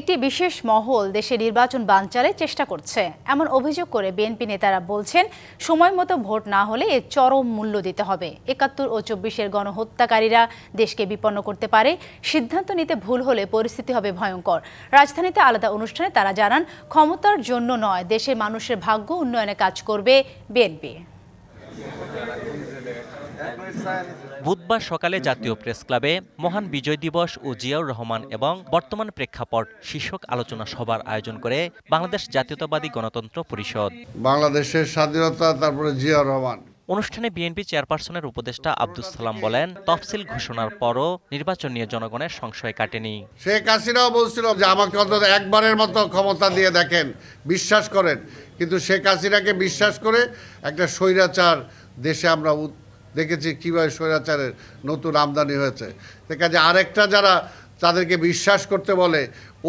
একটি বিশেষ মহল দেশে নির্বাচন বানচালের চেষ্টা করছে। এমন অভিযোগ করে বিএনপি নেতারা বলছেন, সময় মতো ভোট না হলে এর চরম মূল্য দিতে হবে। একাত্তর ও চব্বিশের গণহত্যাকারীরা দেশকে বিপন্ন করতে পারে, সিদ্ধান্ত নিতে ভুল হলে পরিস্থিতি হবে ভয়ঙ্কর। রাজধানীতে আলাদা অনুষ্ঠানে তারা জানান, ক্ষমতার জন্য নয়, দেশের মানুষের ভাগ্য উন্নয়নে কাজ করবে বিএনপি। বুধবার সকালে জাতীয় প্রেস ক্লাবে মহান বিজয় দিবস ও জিয়াউর রহমান এবং বর্তমান প্রেক্ষাপট শীর্ষক আলোচনা সভার আয়োজন করে বাংলাদেশ জাতীয়তাবাদী গণতন্ত্র পরিষদ। বাংলাদেশের স্বাধীনতা তারপরে জিয়াউর রহমান। অনুষ্ঠানে বিএনপি চেয়ারপারসনের উপদেষ্টা আব্দুল সালাম বলেন তফসিল ঘোষণার পরও নির্বাচন নিয়ে জনগণের সংশয় কাটেনি। শেখ হাসিনাও বলছিল যে আমাকে অন্তত একবারের মতো ক্ষমতা দিয়ে দেখেন বিশ্বাস করেন। কিন্তু শেখ হাসিনাকে বিশ্বাস করে একটা স্বৈরাচার দেশে আমরা দেখেছি কীভাবে স্বৈরাচারের নতুন আমদানি হয়েছে। সে কাজে আরেকটা যারা তাদেরকে বিশ্বাস করতে বলে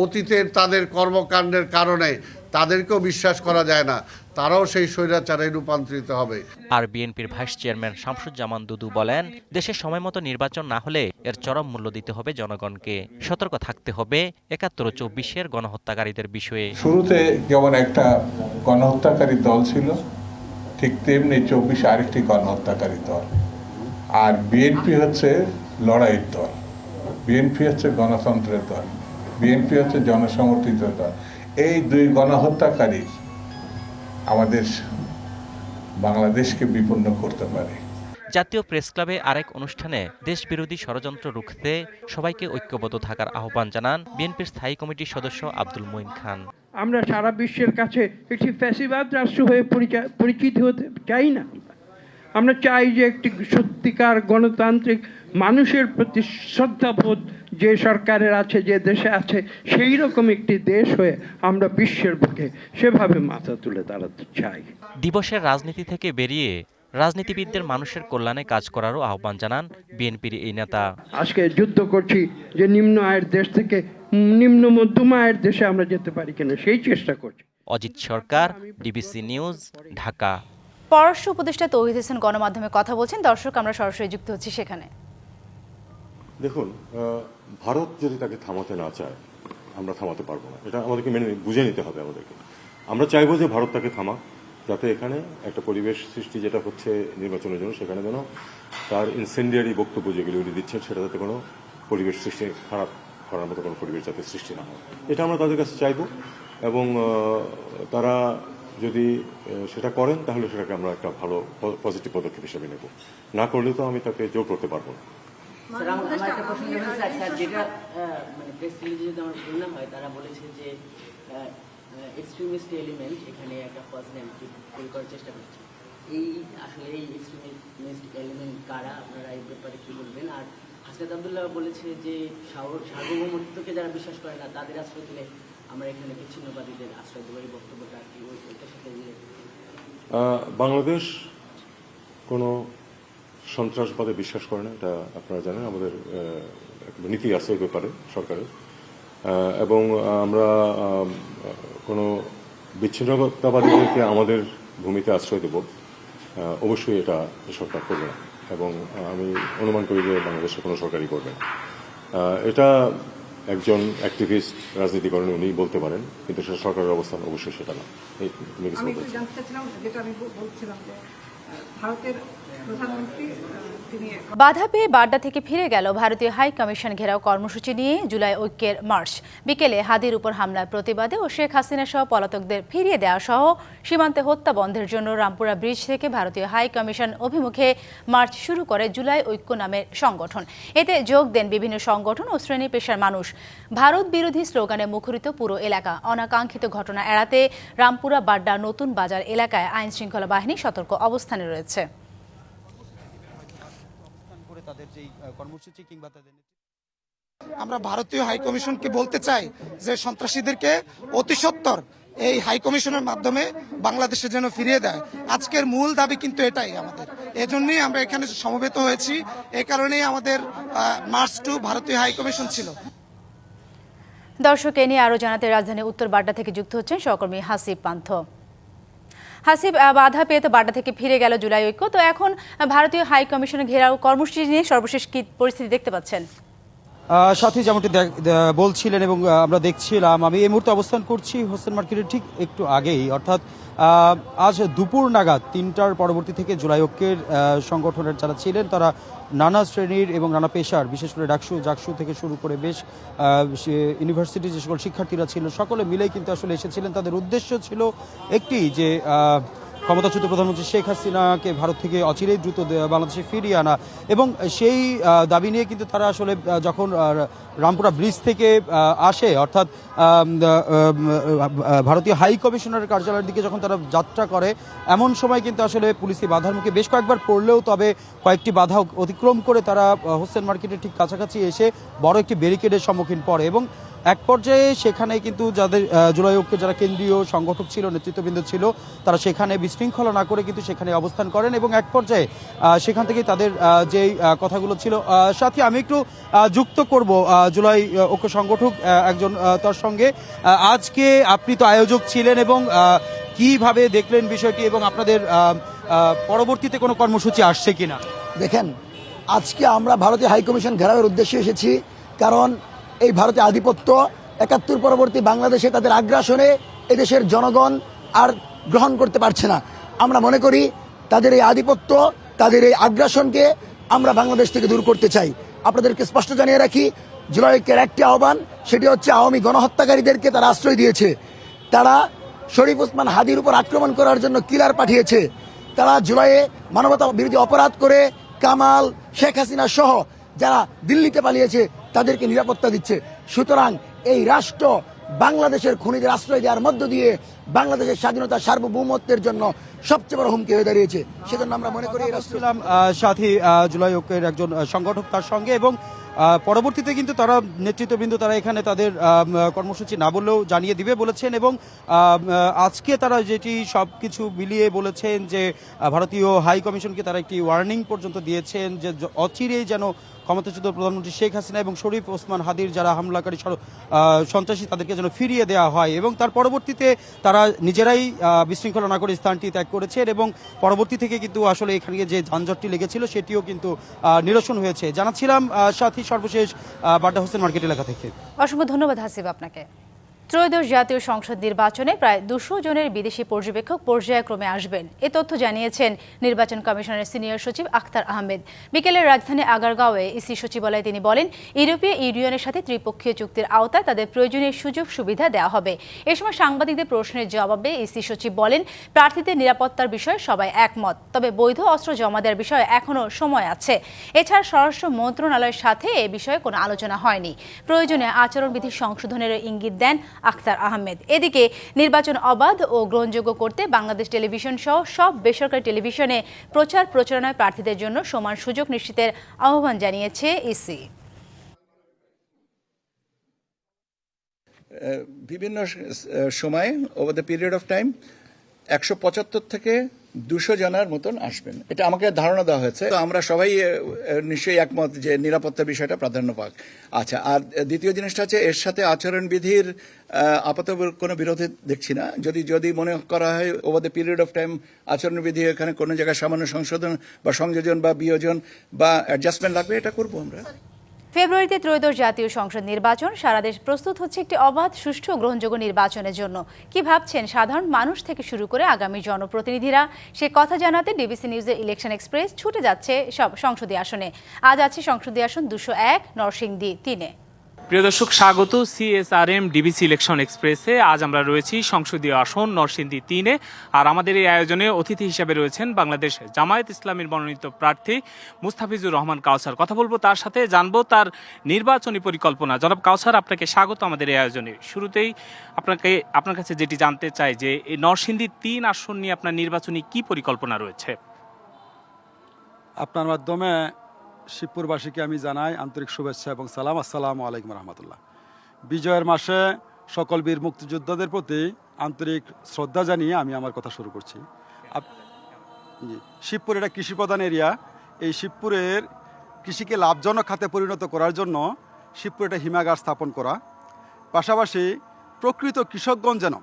অতীতের তাদের কর্মকাণ্ডের কারণে তাদেরকেও বিশ্বাস করা যায় না তারাও সেই স্বৈরাচারে রূপান্তরিত হবে। আর বিএনপির ভাইস চেয়ারম্যান শামসুজ্জামান দুদু বলেন দেশে সময় মতো নির্বাচন না হলে এর চরম মূল্য দিতে হবে জনগণকে। সতর্ক থাকতে হবে একাত্তর চব্বিশের গণহত্যাকারীদের বিষয়ে। শুরুতে যেমন একটা গণহত্যাকারী দল ছিল ঠিক তেমনি চব্বিশে আরেকটি গণহত্যাকারী দল। আর বিএনপি হচ্ছে লড়াইয়ের দল। বিএনপি হচ্ছে গণতন্ত্রের দল। বিএনপি হচ্ছে জনসমর্থিত দল। এই দুই গণহত্যাকারী আমাদের বাংলাদেশকে বিপন্ন করতে পারে। জাতীয় প্রেস ক্লাবে আরেক অনুষ্ঠানে দেশবিরোধী ষড়যন্ত্র রুখতে সবাইকে ঐক্যবদ্ধ থাকার আহ্বান জানান বিএনপির স্থায়ী কমিটির সদস্য আব্দুল মঈন খান। আমরা সারা বিশ্বের কাছে একটি ফ্যাসিবাদ রাষ্ট্র হয়ে পরিচিত হতে চাই না। আমরা চাই যে একটি সত্যিকার গণতান্ত্রিক মানুষের প্রতি শ্রদ্ধাবোধ যে সরকারের আছে, যে দেশে আছে, সেই রকম একটি দেশ হয়ে আমরা বিশ্বের বুকে সেভাবে মাথা তুলে দাঁড়াতে চাই। দিবসের রাজনীতি থেকে বেরিয়ে রাজনীতিবিদদের মানুষের কল্যাণে কাজ করারও আহ্বান জানান বিএনপির এই নেতা। আজকে যুদ্ধ করছি যে নিম্ন আয়ের দেশ থেকে নিম্ন মধ্যম আয়ের দেশে আমরা যেতে পারি কিনা সেই চেষ্টা করছি। Ajit Sarkar DBC news Dhaka. পররাষ্ট্র উপদেষ্টা তৌহিদ হোসেন গণমাধ্যমে কথা বলছেন। দর্শক আমরা সরাসরি যুক্ত হচ্ছি সেখানে। দেখুন আহ, ভারত যদি তাকে থামাতে না চায় আমরা থামাতে পারব না। এটা আমাদেরকে মেনে বুঝে নিতে হবে আমাদেরকে। আমরা চাইব যে ভারত তাকে থামাক। যাতে এখানে একটা পরিবেশ সৃষ্টি যেটা হচ্ছে নির্বাচনের জন্য সেখানে যেন তার ইনসেন্ডিয়ারি বক্তব্য যেগুলি উনি দিচ্ছেন সেটা যাতে কোনো পরিবেশ সৃষ্টি খারাপ করার মতো কোনো পরিবেশ যাতে সৃষ্টি না হয়। এটা আমরা তাদের কাছে চাইব এবং তারা যদি সেটা করেন তাহলে সেটাকে আমরা একটা ভালো পজিটিভ পদক্ষেপ হিসেবে নেব। না করলে তো আমি তাকে জোর করতে পারব না। যেটা মানে প্রেস রিলিজে যদি আমার ভুল হয় তারা বলেছে যে এক্সট্রিমিস্ট এলিমেন্ট এখানে একটা পার্সোনালিটি তৈরি করার চেষ্টা করছে। এই আসলে এই এক্সট্রিমিস্ট এলিমেন্ট কারা, আপনারা এই ব্যাপারে কি বলবেন? আর হাসনাত আবদুল্লাহ বলেছে যে সার্বভৌমত্বকে যারা বিশ্বাস করে না, তাদের আশ্রয় দিলে আমরা এখানে বিচ্ছিন্নবাদীদের আশ্রয় দেবো। এই বক্তব্যটা আর কি ওই- ওইটার সাথে বাংলাদেশ কোনো সন্ত্রাসবাদে বিশ্বাস করে না, এটা আপনারা জানেন। আমাদের নীতি আছে এই ব্যাপারে সরকারের। এবং আমরা আম, কোনো বিচ্ছিন্নতাবাদীদেরকে আমাদের ভূমিতে আশ্রয় দেব অবশ্যই এটা সরকার করবে না। এবং আমি অনুমান করি যে বাংলাদেশে কোনো সরকারই করবে না। এটা একজন অ্যাক্টিভিস্ট রাজনীতি করেন উনি বলতে পারেন কিন্তু সেটা সরকারের অবস্থান অবশ্যই সেটা না। আমি? জানতে চাচ্ছিলাম যেটা আমি বলছিলাম যে ভারতের বাধা পেয়ে বাড্ডা থেকে ফিরে গেল ভারতীয় হাই কমিশন ঘেরাও কর্মসূচি নিয়ে জুলাই ঐক্যের মার্চ। বিকেলে হাদির উপর হামলার প্রতিবাদে ও শেখ হাসিনা সহ পলাতকদের ফিরিয়ে দেওয়া সহ সীমান্তে হত্যা বন্ধের জন্য রামপুরা ব্রিজ থেকে ভারতীয় হাই কমিশন অভিমুখে মার্চ শুরু করে জুলাই ঐক্য নামের সংগঠন। এতে যোগ দেন বিভিন্ন সংগঠন ও শ্রেণি পেশার মানুষ। ভারত বিরোধী স্লোগানে মুখরিত পুরো এলাকা। অনাকাঙ্ক্ষিত ঘটনা এড়াতে রামপুরা বাড্ডা নতুন বাজার এলাকায় আইন শৃঙ্খলা বাহিনী সতর্ক অবস্থানে রয়েছে। তাদের যেই কর্মসূচি কিংবা তাদের আমরা ভারতীয় হাই কমিশনকে বলতে চাই যে সন্ত্রাসীদেরকে অতি সত্বর এই হাই কমিশনের মাধ্যমে বাংলাদেশে যেন ফিরিয়ে দেয়। আজকের মূল দাবি কিন্তু এটাই আমাদের। এজন্যই আমরা এখানে সমবেত হয়েছি। এ কারণেই আমাদের মার্চ টু ভারতীয় হাই কমিশন ছিল। দর্শক এ নিয়ে আরও জানাতে রাজধানী উত্তর বাড্ডা থেকে যুক্ত হচ্ছেন সহকর্মী হাসিব পান্থ। হাসিব বাধা পেয়ে তো বাড্ডা থেকে ফিরে গেল জুলাই ঐক্য। তো এখন ভারতীয় হাই কমিশনের ঘেরাও কর্মসূচি নিয়ে সর্বশেষ কি পরিস্থিতি দেখতে পাচ্ছেন? সাথী যেমনটি বলছিলেন এবং আমরা দেখছিলাম, আমি এই মুহূর্তে অবস্থান করছি হোসেন মার্কেটের ঠিক একটু আগেই। অর্থাৎ আজ দুপুর নাগাদ তিনটার পরবর্তী থেকে জুলাই ঐক্যের সংগঠনের যারা ছিলেন তারা নানা শ্রেণির এবং নানা পেশার, বিশেষ করে ডাকসু, জাকসু থেকে শুরু করে বেশ ইউনিভার্সিটি যে সকল শিক্ষার্থীরা ছিল, সকলে মিলেই কিন্তু আসলে এসেছিলেন। তাদের উদ্দেশ্য ছিল একটি যে ক্ষমতাচ্যুত প্রধানমন্ত্রী শেখ হাসিনাকে ভারত থেকে অচিরেই দ্রুত বাংলাদেশে ফিরিয়ে আনা। এবং সেই দাবি নিয়ে কিন্তু তারা আসলে যখন রামপুরা ব্রিজ থেকে আসে, অর্থাৎ ভারতীয় হাই কমিশনারের কার্যালয়ের দিকে যখন তারা যাত্রা করে, এমন সময় কিন্তু আসলে পুলিশি বাধার মুখে বেশ কয়েকবার পড়লেও তবে কয়েকটি বাধা অতিক্রম করে তারা হোসেন মার্কেটের ঠিক কাছাকাছি এসে বড় একটি ব্যারিকেডের সম্মুখীন পড়ে। এবং এক পর্যায়ে সেখানে কিন্তু যাদের জুলাই যারা কেন্দ্রীয় সংগঠক ছিল, নেতৃত্ববৃন্দ ছিল, তারা সেখানে বিশৃঙ্খলা না করে কিন্তু সেখানে অবস্থান করেন এবং এক পর্যায়ে সেখান থেকে তাদের যেই কথাগুলো ছিল সাথে আমি একটু যুক্ত করব জুলাই ঐক্য সংগঠক একজন তার সঙ্গে। আজকে আপনি তো আয়োজক ছিলেন এবং কীভাবে দেখলেন বিষয়টি এবং আপনাদের পরবর্তীতে কোনো কর্মসূচি আসছে কিনা? দেখেন, আজকে আমরা ভারতীয় হাইকমিশন ঘেরাওয়ের উদ্দেশ্যে এসেছি, কারণ এই ভারতীয় আধিপত্য, একাত্তর পরবর্তী বাংলাদেশে তাদের আগ্রাসনে এদেশের জনগণ আর গ্রহণ করতে পারছে না। আমরা মনে করি, তাদের এই আধিপত্য, তাদের এই আগ্রাসনকে আমরা বাংলাদেশ থেকে দূর করতে চাই। আপনাদেরকে স্পষ্ট জানিয়ে রাখি, জুলাই ঐক্যের একটি আহ্বান, সেটি হচ্ছে আওয়ামী গণহত্যাকারীদেরকে তারা আশ্রয় দিয়েছে। তারা শরীফ ওসমান হাদির উপর আক্রমণ করার জন্য কিলার পাঠিয়েছে। তারা জুলাইয়ে মানবতা বিরোধী অপরাধ করে কামাল, শেখ হাসিনা সহ যারা দিল্লিতে পালিয়েছে তাদেরকে নিরাপত্তা দিচ্ছে। সুতরাং এই রাষ্ট্র বাংলাদেশের খুনিদের আশ্রয় দেওয়ার মধ্য দিয়ে বাংলাদেশের স্বাধীনতা সার্বভৌমত্বের জন্য সবচেয়ে বড় হুমকি হয়ে দাঁড়িয়েছে। সেজন্য আমরা মনে করি এই রাষ্ট্র ছিলাম আহ, সাথী জুলাই ঐক্যের একজন সংগঠক তার সঙ্গে এবং পরবর্তীতে কিন্তু তারা নেতৃত্ববৃন্দ তারা এখানে তাদের কর্মসূচি না বললেও জানিয়ে দিবে বলেছেন এবং আজকে তারা যেটি সব কিছু মিলিয়ে বলেছেন যে ভারতীয় হাই কমিশনকে তারা একটি ওয়ার্নিং পর্যন্ত দিয়েছেন যে অচিরেই যেন ক্ষমতাচ্যুত প্রধানমন্ত্রী শেখ হাসিনা এবং শরীফ ওসমান হাদির যারা হামলাকারী সন্ত্রাসী তাদেরকে যেন ফিরিয়ে দেওয়া হয় এবং তার পরবর্তীতে তারা নিজেরাই বিশৃঙ্খলা না করে স্থানটি ত্যাগ করেছেন এবং পরবর্তী থেকে কিন্তু আসলে এখানে যে যানজটটি লেগেছিল সেটিও কিন্তু নিরসন হয়েছে। জানাচ্ছিলাম সাথী সর্বশেষ বাড্ডা হোসেন মার্কেট এলাকা থেকে। অসংখ্য ধন্যবাদ হাসিব আপনাকে। ত্রয়োদশ জাতীয় সংসদ নির্বাচনে প্রায় দুশো জনের বিদেশি পর্যবেক্ষক পর্যায়ক্রমে আসবেন। এ তথ্য জানিয়েছেন নির্বাচন কমিশনের সিনিয়র সচিব আখতার আহমেদ। বিকেলে রাজধানী আগারগাঁওয়ে ইসি সচিবালয়ে তিনি বলেন, ইউরোপীয় ইউনিয়নের সাথে ত্রিপক্ষীয় চুক্তির আওতায় তাদের প্রয়োজনীয় সুযোগ সুবিধা দেওয়া হবে। এ সময় সাংবাদিকদের প্রশ্নের জবাবে ইসি সচিব বলেন, প্রার্থীদের নিরাপত্তার বিষয়ে সবাই একমত, তবে বৈধ অস্ত্র জমা দেওয়ার বিষয়ে এখনও সময় আছে। এছাড়া স্বরাষ্ট্র মন্ত্রণালয়ের সাথে এ বিষয়ে কোনো আলোচনা হয়নি। প্রয়োজনে আচরণবিধি সংশোধনের ইঙ্গিত দেন আখতার আহমেদ। এদিকে নির্বাচন অবাধ ও গ্রহণযোগ্য করতে বাংলাদেশ টেলিভিশন সহ সব বেসরকারি টেলিভিশনে প্রচার প্রচারণায় প্রার্থীদের জন্য সমান সুযোগ নিশ্চিতের আহ্বান জানিয়েছে ইসি। বিভিন্ন সময় over the period of time একশো পঁচাত্তর থেকে দুশো জনের মতন আসবেন। এটা আমাকে ধারণা দেওয়া হয়েছে। তো আমরা সবাই নিশ্চয়ই একমত যে নিরাপত্তা বিষয়টা প্রাধান্য পাক। আচ্ছা আর দ্বিতীয় জিনিসটা হচ্ছে এর সাথে আচরণবিধির আপাতত কোনো বিরোধী দেখছি না। যদি যদি মনে করা হয় over the period of time আচরণবিধি এখানে কোনো জায়গায় সামান্য সংশোধন বা সংযোজন বা বিয়োজন বা অ্যাডজাস্টমেন্ট লাগবে, এটা করব আমরা। ফেব্রুয়ারিতে ত্রয়োদশ জাতীয় সংসদ নির্বাচন। সারা দেশ প্রস্তুত হচ্ছে একটি অবাধ, সুষ্ঠু গ্রহণযোগ্য নির্বাচনের জন্য। কি ভাবছেন সাধারণ মানুষ থেকে শুরু করে আগামী জনপ্রতিনিধিরা? সে কথা জানাতে ডিবিসি নিউজের ইলেকশন এক্সপ্রেস ছুটে যাচ্ছে সব সংসদীয় আসনে। আজ আছে সংসদীয় আসন দুশো এক, নরসিংদী তিনে। প্রিয় দর্শক, স্বাগত সিএসআরএম ডিবিসি ইলেকশন এক্সপ্রেসে। আজ আমরা রয়েছি সংসদীয় আসন নরসিংদী তিনে। আর আমাদের এই আয়োজনে অতিথি হিসেবে রয়েছেন বাংলাদেশ জামায়াত ইসলামের মনোনীত প্রার্থী মুস্তাফিজুর রহমান কাউসার। কথা বলব তার সাথে, জানব তার নির্বাচনী পরিকল্পনা। জনাব কাউসার, আপনাকে স্বাগত আমাদের এই আয়োজনে। শুরুতেই আপনাকে, আপনার কাছে যেটি জানতে চাই যে, এই নরসিংদী তিন আসন নিয়ে আপনার নির্বাচনী কি পরিকল্পনা রয়েছে? আপনার মাধ্যমে শিবপুরবাসীকে আমি জানাই আন্তরিক শুভেচ্ছা এবং সালাম। আসসালামু আলাইকুম রহমতুল্লাহ। বিজয়ের মাসে সকল বীর মুক্তিযোদ্ধাদের প্রতি আন্তরিক শ্রদ্ধা জানিয়ে আমি আমার কথা শুরু করছি। শিবপুর এটা কৃষি প্রধান এরিয়া। এই শিবপুরের কৃষিকে লাভজনক খাতে পরিণত করার জন্য শিবপুরে একটা হিমাগার স্থাপন করা। পাশাপাশি প্রকৃত কৃষকগণ যেন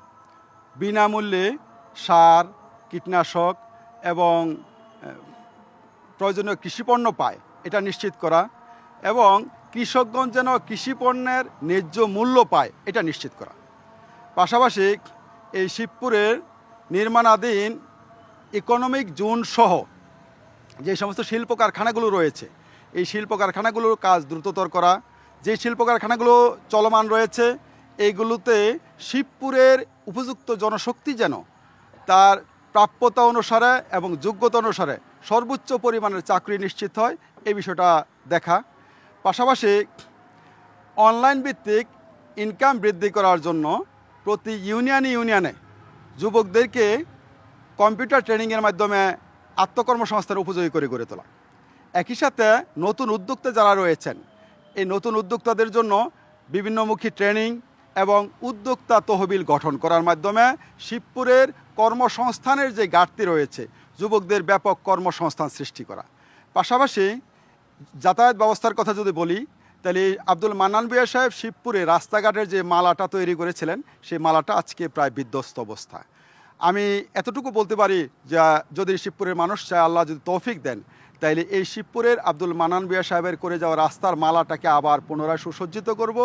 বিনামূল্যে সার, কীটনাশক এবং প্রয়োজনীয় কৃষিপণ্য পায় এটা নিশ্চিত করা এবং কৃষকগণ যেন কৃষি পণ্যের ন্যায্য মূল্য পায়, এটা নিশ্চিত করা। পাশাপাশি এই শিবপুরের নির্মাণাধীন ইকোনমিক জোন সহ যে সমস্ত শিল্প কারখানাগুলো রয়েছে, এই শিল্প কারখানাগুলোর কাজ দ্রুততর করা, যে শিল্প কারখানাগুলো চলমান রয়েছে, এইগুলোতে শিবপুরের উপযুক্ত জনশক্তি যেন তার প্রাপ্যতা অনুসারে এবং যোগ্যতা অনুসারে সর্বোচ্চ পরিমাণের চাকরি নিশ্চিত হয় এই বিষয়টা দেখা। পাশাপাশি অনলাইন ভিত্তিক ইনকাম বৃদ্ধি করার জন্য প্রতি ইউনিয়নে ইউনিয়নে যুবকদেরকে কম্পিউটার ট্রেনিংয়ের মাধ্যমে আত্মকর্মসংস্থান উপযোগী করে গড়ে তোলা। একই সাথে নতুন উদ্যোক্তা যারা রয়েছেন, এই নতুন উদ্যোক্তাদের জন্য বিভিন্নমুখী ট্রেনিং এবং উদ্যোক্তা তহবিল গঠন করার মাধ্যমে শিবপুরের কর্মসংস্থানের যে ঘাটতি রয়েছে, যুবকদের ব্যাপক কর্মসংস্থান সৃষ্টি করা। পাশাপাশি যাতায়াত ব্যবস্থার কথা যদি বলি, তাহলে আব্দুল মান্নান বিয়া সাহেব শিবপুরে রাস্তাঘাটের যে মালাটা তৈরি করেছিলেন, সেই মালাটা আজকে প্রায় বিধ্বস্ত অবস্থা। আমি এতটুকু বলতে পারি যে, যদি শিবপুরের মানুষ চায় আল্লাহ যদি তৌফিক দেন, তাইলে এই শিবপুরের আব্দুল মানান বিয়া সাহেবের করে যাওয়া রাস্তার মালাটাকে আবার পুনরায় সুসজ্জিত করব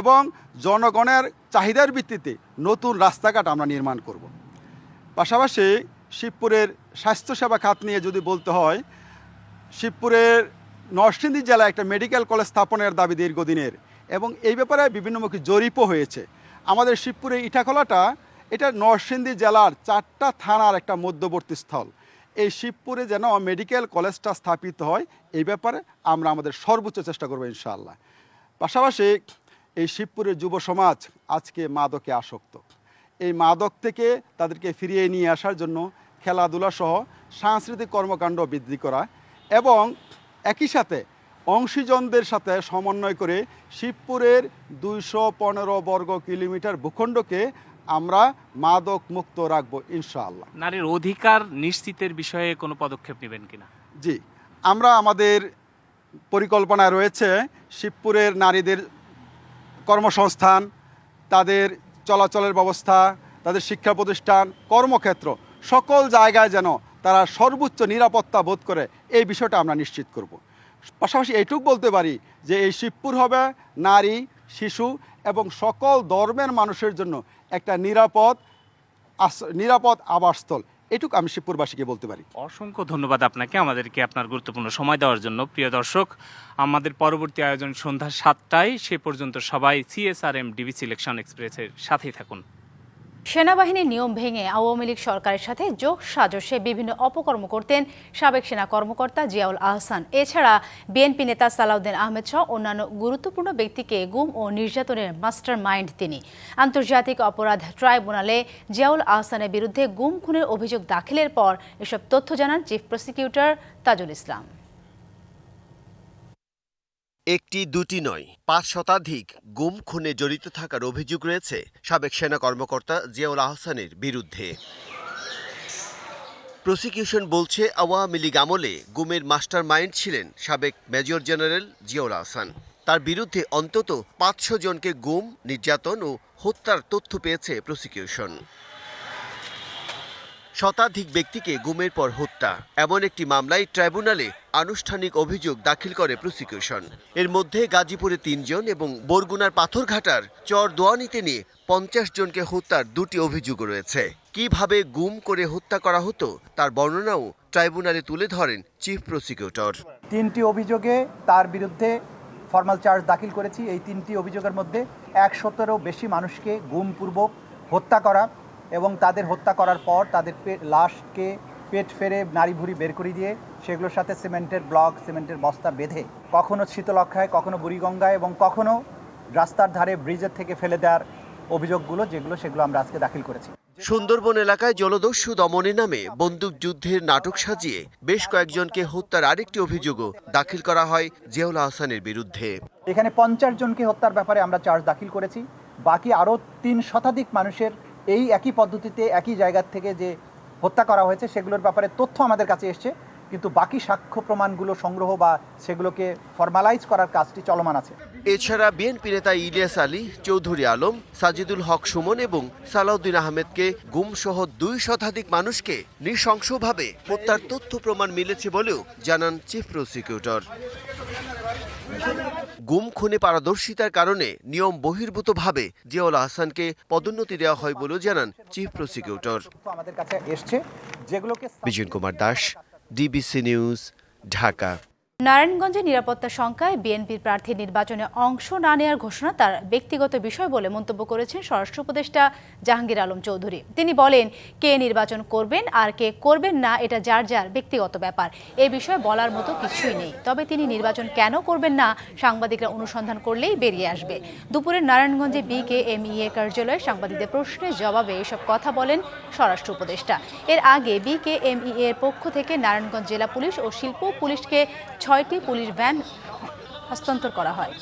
এবং জনগণের চাহিদার ভিত্তিতে নতুন রাস্তাঘাট আমরা নির্মাণ করব। পাশাপাশি শিবপুরের স্বাস্থ্যসেবা খাত নিয়ে যদি বলতে হয়, শিবপুরের নরসিংদী জেলায় একটা মেডিকেল কলেজ স্থাপনের দাবি দীর্ঘদিনের এবং এই ব্যাপারে বিভিন্নমুখী জরিপও হয়েছে। আমাদের শিবপুরে ইটাখোলাটা, এটা নরসিংদী জেলার চারটা থানার একটা মধ্যবর্তী স্থল। এই শিবপুরে যেন মেডিকেল কলেজটা স্থাপিত হয়, এই ব্যাপারে আমরা আমাদের সর্বোচ্চ চেষ্টা করব ইনশাআল্লাহ। পাশাপাশি এই শিবপুরের যুব সমাজ আজকে মাদকে আসক্ত। এই মাদক থেকে তাদেরকে ফিরিয়ে নিয়ে আসার জন্য খেলাধুলা সহ সাংস্কৃতিক কর্মকাণ্ড বৃদ্ধি করা এবং একই সাথে অংশীজনদের সাথে সমন্বয় করে শিবপুরের দুইশো পনেরো বর্গ কিলোমিটার ভূখণ্ডকে আমরা মাদক মুক্ত রাখব ইনশাআল্লাহ। নারীর অধিকার নিশ্চিতের বিষয়ে কোনো পদক্ষেপ নেবেন কিনা? জি আমরা আমাদের পরিকল্পনায় রয়েছে শিবপুরের নারীদের কর্মসংস্থান তাদের চলাচলের ব্যবস্থা তাদের শিক্ষা প্রতিষ্ঠান কর্মক্ষেত্র সকল জায়গায় যেন তারা সর্বোচ্চ নিরাপত্তা বোধ করে। এই বিষয়টা আমরা নিশ্চিত করব। পাশাপাশি এইটুক বলতে পারি যে এই শিবপুর হবে নারী, শিশু এবং সকল ধর্মের মানুষের জন্য একটা নিরাপদ নিরাপদ আবাসস্থল। এটুকু আমি শিবপুরবাসীকে বলতে পারি। অসংখ্য ধন্যবাদ আপনাকে আমাদেরকে আপনার গুরুত্বপূর্ণ সময় দেওয়ার জন্য। প্রিয় দর্শক, আমাদের পরবর্তী আয়োজন সন্ধ্যা সাতটায়। সে পর্যন্ত সবাই সিএসআরএম ডিবিসি সিলেকশন এক্সপ্রেসের সাথেই থাকুন। সেনাবাহিনীর নিয়ম ভেঙে আওয়ামী লীগ সরকারের সাথে যোগ সাজসে বিভিন্ন অপকর্ম করতেন সাবেক সেনা কর্মকর্তা জিয়াউল আহসান। এছাড়া বিএনপি নেতা সালাউদ্দিন আহমেদ সহ অন্যান্য গুরুত্বপূর্ণ ব্যক্তিকে গুম ও নির্যাতনের মাস্টার মাইন্ড তিনি। আন্তর্জাতিক অপরাধ ট্রাইব্যুনালে জিয়াউল আহসানের বিরুদ্ধে গুম খুনের অভিযোগ দাখিলের পর এসব তথ্য জানান চিফ প্রসিকিউটর তাজুল ইসলাম। একটি, দুটি নয়, পাঁচ শতাধিক গুম খুনে জড়িত থাকার অভিযোগ রয়েছে সাবেক সেনা কর্মকর্তা জিয়াউল আহসানের বিরুদ্ধে। প্রসিকিউশন বলছে আওয়ামী লীগ আমলে গুমের মাস্টার মাইন্ড ছিলেন সাবেক মেজর জেনারেল জিয়াউল আহসান। তার বিরুদ্ধে অন্তত পাঁচশো জনকে গুম, নির্যাতন ও হত্যার তথ্য পেয়েছে প্রসিকিউশন। শতাধিক ব্যক্তিকে গুমের পর হত্যা। এমন একটি মামলায় ট্রাইব্যুনালে আনুষ্ঠানিক অভিযোগ দাখিল করে প্রসিকিউশন। এর মধ্যে গাজীপুরে তিনজন এবং বরগুনার পাথরঘাটার চর দোয়ানিতে নিয়ে পঞ্চাশ জনকে হত্যার দুটি অভিযোগ রয়েছে। কীভাবে গুম করে হত্যা করা হতো, তার বর্ণনাও ট্রাইব্যুনালে তুলে ধরেন চিফ প্রসিকিউটর। তিনটি অভিযোগে তার বিরুদ্ধে ফর্মাল চার্জ দাখিল করেছি। এই তিনটি অভিযোগের মধ্যে একশতেরও বেশি মানুষকে গুমপূর্বক হত্যা করা এবং তাদের হত্যা করার পর তাদের পে- লাশকে পেট ফেরে নাড়ি ভুড়ি বের করে দিয়ে সেগুলোর সাথে সিমেন্টের ব্লক সিমেন্টের বস্তা বেঁধে কখনো শীতলক্ষায় কখনো বুড়িগঙ্গায় এবং কখনো রাস্তার ধারে ব্রিজের থেকে ফেলে দেওয়ার অভিযোগগুলো যেগুলো সেগুলো আমরা আজকে দাখিল করেছি। সুন্দরবন এলাকায় জলদস্যু দমনের নামে বন্দুকযুদ্ধের নাটক সাজিয়ে বেশ কয়েকজনকে হত্যার আরেকটি অভিযোগও দাখিল করা হয় জিয়াউল আহসানের বিরুদ্ধে। এখানে পঞ্চাশ জনকে হত্যার ব্যাপারে আমরা চার্জ দাখিল করেছি। বাকি আরও তিন শতাধিক মানুষের এই একই পদ্ধতিতে, একই জায়গার থেকে যে হত্যা করা হয়েছে, সেগুলোর ব্যাপারে তথ্য আমাদের কাছে এসছে। কিন্তু বাকি সাক্ষ্য প্রমাণগুলো সংগ্রহ বা সেগুলোকে ফর্মালাইজ করার কাজটি চলমান আছে। এছাড়া বিএনপি নেতা ইলিয়াস আলী, চৌধুরী আলম, সাজিদুল হক সুমন এবং সালাউদ্দিন আহমেদকে গুমসহ দুই শতাধিক মানুষকে নৃশংসভাবে হত্যার তথ্য প্রমাণ মিলেছে বলেও জানান চিফ প্রসিকিউটর। গুম খুনে পারদর্শিতার কারণে নিয়ম বহির্ভূতভাবে জিয়াউল আহসানকে পদোন্নতি দেওয়া হয় বলেও জানান চিফ প্রসিকিউটর। আমাদের কাছে এসছে যেগুলোকে কুমার দাস ডিবিসি নিউজ ঢাকা। নারায়ণগঞ্জে নিরাপত্তা শঙ্কায় বিএনপির প্রার্থী নির্বাচনে অংশ না নেওয়ার ঘোষণা তার ব্যক্তিগত বিষয় বলে মন্তব্য করেছেন স্বরাষ্ট্র উপদেষ্টা জাহাঙ্গীর আলম চৌধুরী। তিনি বলেন, কে নির্বাচন করবেন আর কে করবেন না এটা যার যার ব্যক্তিগত ব্যাপার। এ বিষয়ে বলার মতো কিছুই নেই। তবে তিনি নির্বাচন কেন করবেন না সাংবাদিকরা অনুসন্ধান করলেই বেরিয়ে আসবে। দুপুরে নারায়ণগঞ্জে বি কে এম ই এ কার্যালয়ে সাংবাদিকদের প্রশ্নের জবাবে এসব কথা বলেন স্বরাষ্ট্র উপদেষ্টা। এর আগে বি কে এম ই এর পক্ষ থেকে নারায়ণগঞ্জ জেলা পুলিশ ও শিল্প পুলিশকে ছয়টি পুলিশ ভ্যান হস্তান্তর করা হয়।